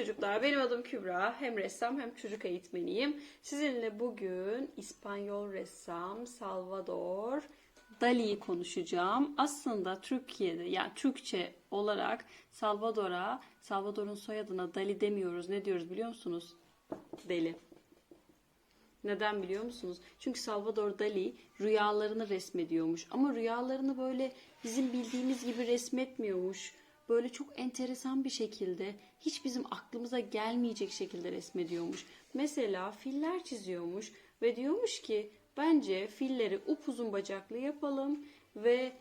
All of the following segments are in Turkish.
çocuklar, benim adım Kübra. Hem ressam hem çocuk eğitmeniyim. Sizinle bugün İspanyol ressam Salvador Dali'yi konuşacağım. Aslında Türkiye'de, yani Türkçe olarak Salvador'a, Salvador'un soyadına Dali demiyoruz. Ne diyoruz biliyor musunuz? Deli. Neden biliyor musunuz? Çünkü Salvador Dali rüyalarını resmediyormuş. Ama rüyalarını böyle bizim bildiğimiz gibi resmetmiyormuş. Böyle çok enteresan bir şekilde, hiç bizim aklımıza gelmeyecek şekilde resmediyormuş. Mesela filler çiziyormuş ve diyormuş ki bence filleri upuzun bacaklı yapalım ve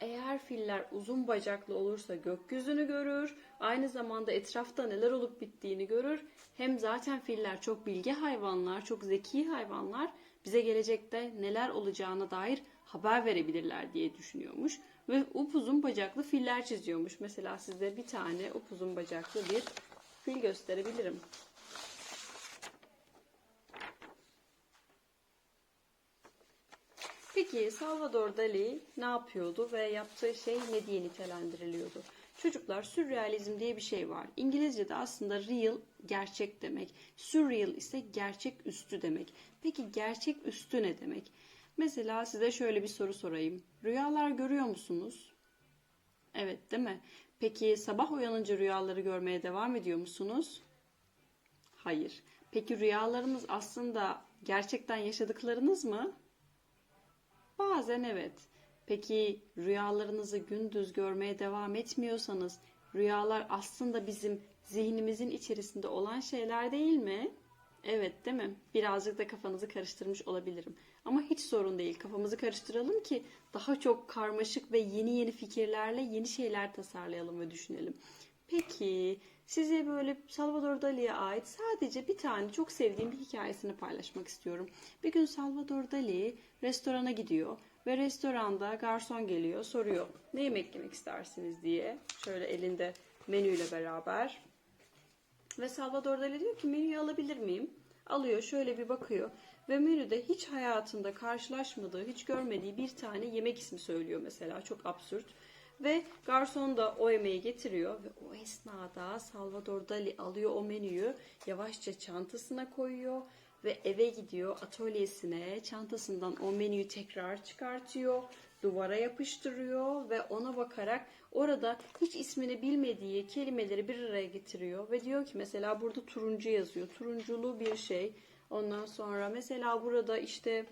eğer filler uzun bacaklı olursa gökyüzünü görür, aynı zamanda etrafta neler olup bittiğini görür. Hem zaten filler çok bilge hayvanlar, çok zeki hayvanlar. Bize gelecekte neler olacağına dair haber verebilirler diye düşünüyormuş. Ve upuzun bacaklı filler çiziyormuş. Mesela size bir tane upuzun bacaklı bir fil gösterebilirim. Peki Salvador Dali ne yapıyordu ve yaptığı şey ne diye nitelendiriliyordu? Çocuklar sürrealizm diye bir şey var. İngilizce'de aslında real gerçek demek. Surreal ise gerçek üstü demek. Peki gerçek üstü ne demek? Mesela size şöyle bir soru sorayım. Rüyalar görüyor musunuz? Evet, değil mi? Peki sabah uyanınca rüyaları görmeye devam ediyor musunuz? Hayır. Peki rüyalarınız aslında gerçekten yaşadıklarınız mı? Bazen evet. Peki rüyalarınızı gündüz görmeye devam etmiyorsanız rüyalar aslında bizim zihnimizin içerisinde olan şeyler değil mi? Evet değil mi? Birazcık da kafanızı karıştırmış olabilirim. Ama hiç sorun değil. Kafamızı karıştıralım ki daha çok karmaşık ve yeni yeni fikirlerle yeni şeyler tasarlayalım ve düşünelim. Peki size böyle Salvador Dali'ye ait sadece bir tane çok sevdiğim bir hikayesini paylaşmak istiyorum. Bir gün Salvador Dali restorana gidiyor ve restoranda garson geliyor soruyor ne yemek yemek istersiniz diye. Şöyle elinde menüyle beraber. Ve Salvador Dali diyor ki menüyü alabilir miyim? Alıyor şöyle bir bakıyor ve menüde hiç hayatında karşılaşmadığı, hiç görmediği bir tane yemek ismi söylüyor mesela. Çok absürt. Ve garson da o yemeği getiriyor ve o esnada Salvador Dali alıyor o menüyü yavaşça çantasına koyuyor ve eve gidiyor atölyesine çantasından o menüyü tekrar çıkartıyor duvara yapıştırıyor ve ona bakarak orada hiç ismini bilmediği kelimeleri bir araya getiriyor ve diyor ki mesela burada turuncu yazıyor turunculu bir şey ondan sonra mesela burada işte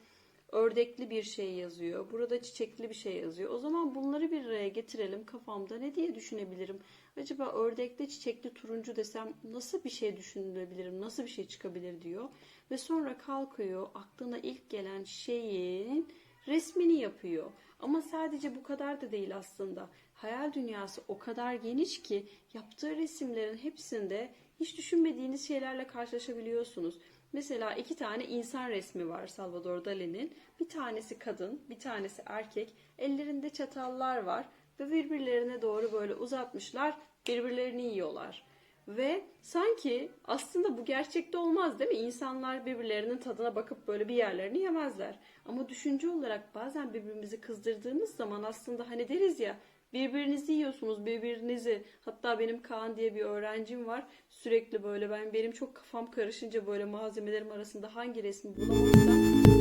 ördekli bir şey yazıyor. Burada çiçekli bir şey yazıyor. O zaman bunları bir araya getirelim kafamda. Ne diye düşünebilirim? Acaba ördekli, çiçekli, turuncu desem nasıl bir şey düşünebilirim? Nasıl bir şey çıkabilir diyor. Ve sonra kalkıyor. Aklına ilk gelen şeyin resmini yapıyor. Ama sadece bu kadar da değil aslında. Hayal dünyası o kadar geniş ki yaptığı resimlerin hepsinde hiç düşünmediğiniz şeylerle karşılaşabiliyorsunuz. Mesela iki tane insan resmi var Salvador Dali'nin. Bir tanesi kadın, bir tanesi erkek. Ellerinde çatallar var ve birbirlerine doğru böyle uzatmışlar, birbirlerini yiyorlar. Ve sanki aslında bu gerçekte olmaz değil mi? İnsanlar birbirlerinin tadına bakıp böyle bir yerlerini yemezler. Ama düşünce olarak bazen birbirimizi kızdırdığımız zaman aslında hani deriz ya Birbirinizi yiyorsunuz, birbirinizi. Hatta benim Kaan diye bir öğrencim var. Sürekli böyle ben benim çok kafam karışınca böyle malzemelerim arasında hangi resmi bulamazsam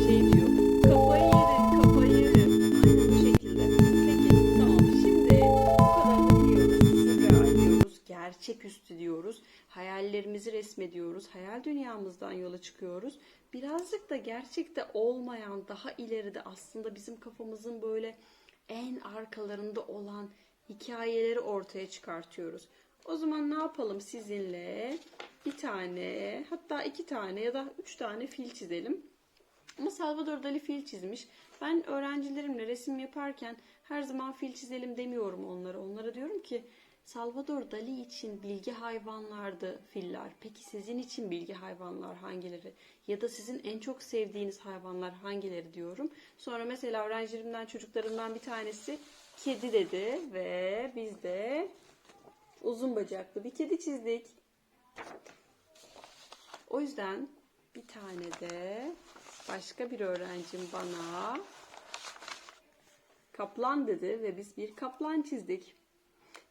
şey diyor. Kafayı yedim, gerçeküstü diyoruz. Hayallerimizi resmediyoruz. Hayal dünyamızdan yola çıkıyoruz. Birazcık da gerçekte olmayan, daha ileride aslında bizim kafamızın böyle en arkalarında olan hikayeleri ortaya çıkartıyoruz. O zaman ne yapalım sizinle? Bir tane, hatta iki tane ya da üç tane fil çizelim. Ama Salvador Dali fil çizmiş. Ben öğrencilerimle resim yaparken her zaman fil çizelim demiyorum onlara. Onlara diyorum ki Salvador Dali için bilgi hayvanlardı filler. Peki sizin için bilgi hayvanlar hangileri? Ya da sizin en çok sevdiğiniz hayvanlar hangileri diyorum. Sonra mesela öğrencilerimden, çocuklarımdan bir tanesi kedi dedi ve biz de uzun bacaklı bir kedi çizdik. O yüzden bir tane de başka bir öğrencim bana kaplan dedi ve biz bir kaplan çizdik.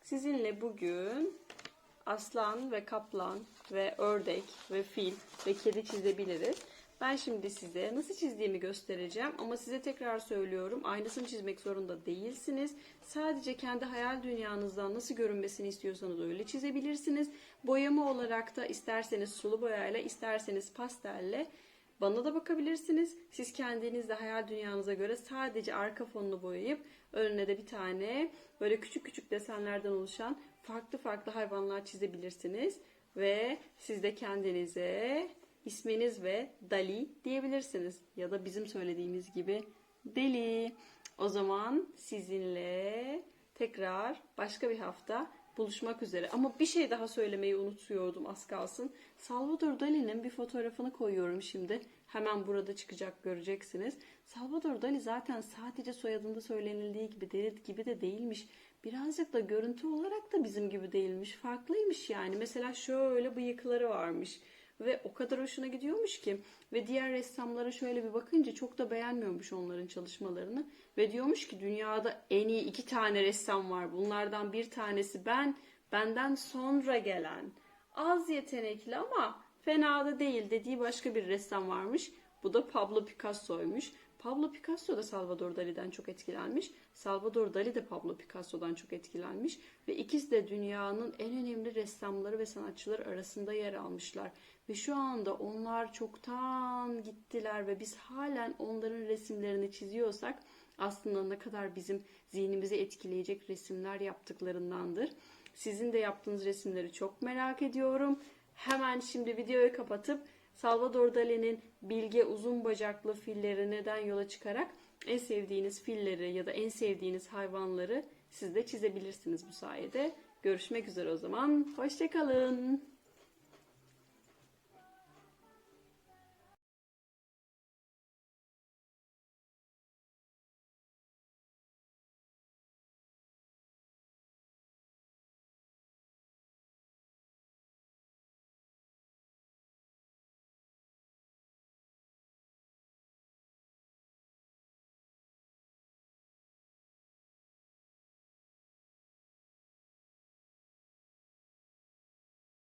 Sizinle bugün aslan ve kaplan ve ördek ve fil ve kedi çizebiliriz. Ben şimdi size nasıl çizdiğimi göstereceğim ama size tekrar söylüyorum aynısını çizmek zorunda değilsiniz. Sadece kendi hayal dünyanızdan nasıl görünmesini istiyorsanız öyle çizebilirsiniz. Boyama olarak da isterseniz sulu boyayla isterseniz pastelle bana da bakabilirsiniz. Siz kendiniz de hayal dünyanıza göre sadece arka fonunu boyayıp önüne de bir tane böyle küçük küçük desenlerden oluşan farklı farklı hayvanlar çizebilirsiniz. Ve siz de kendinize isminiz ve Dali diyebilirsiniz. Ya da bizim söylediğimiz gibi Deli. O zaman sizinle tekrar başka bir hafta buluşmak üzere. Ama bir şey daha söylemeyi unutuyordum az kalsın. Salvador Dali'nin bir fotoğrafını koyuyorum şimdi. Hemen burada çıkacak göreceksiniz. Salvador Dali zaten sadece soyadında söylenildiği gibi deli gibi de değilmiş. Birazcık da görüntü olarak da bizim gibi değilmiş. Farklıymış yani. Mesela şöyle bıyıkları varmış. Ve o kadar hoşuna gidiyormuş ki. Ve diğer ressamlara şöyle bir bakınca çok da beğenmiyormuş onların çalışmalarını. Ve diyormuş ki dünyada en iyi iki tane ressam var. Bunlardan bir tanesi ben, benden sonra gelen. Az yetenekli ama fena da değil dediği başka bir ressam varmış. Bu da Pablo Picasso'ymuş. Pablo Picasso da Salvador Dali'den çok etkilenmiş. Salvador Dali de Pablo Picasso'dan çok etkilenmiş. Ve ikisi de dünyanın en önemli ressamları ve sanatçıları arasında yer almışlar. Ve şu anda onlar çoktan gittiler ve biz halen onların resimlerini çiziyorsak aslında ne kadar bizim zihnimizi etkileyecek resimler yaptıklarındandır. Sizin de yaptığınız resimleri çok merak ediyorum. Hemen şimdi videoyu kapatıp Salvador Dali'nin bilge uzun bacaklı filleri neden yola çıkarak en sevdiğiniz filleri ya da en sevdiğiniz hayvanları siz de çizebilirsiniz bu sayede. Görüşmek üzere o zaman. Hoşçakalın.